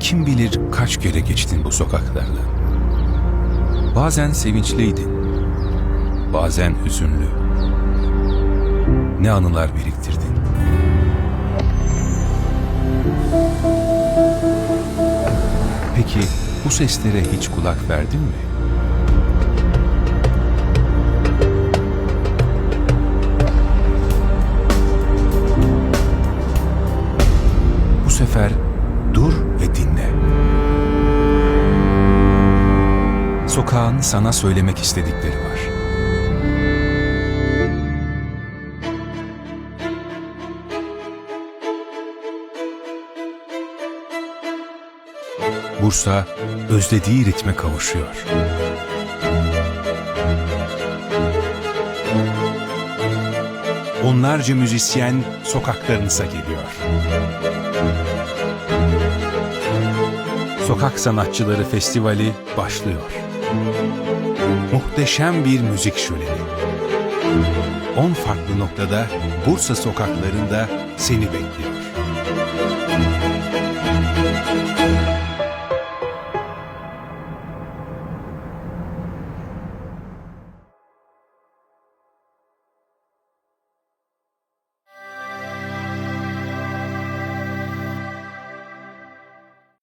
Kim bilir kaç kere geçtin bu sokaklardan. Bazen sevinçliydin, bazen hüzünlü. Ne anılar biriktirdin. Peki bu seslere hiç kulak verdin mi? Bu sefer dur ve dinle. Sokağın sana söylemek istedikleri var. Bursa özlediği ritme kavuşuyor. Onlarca müzisyen sokaklarınıza geliyor. Sokak Sanatçıları Festivali başlıyor. Muhteşem bir müzik şöleni. 10 farklı noktada Bursa sokaklarında seni bekliyor.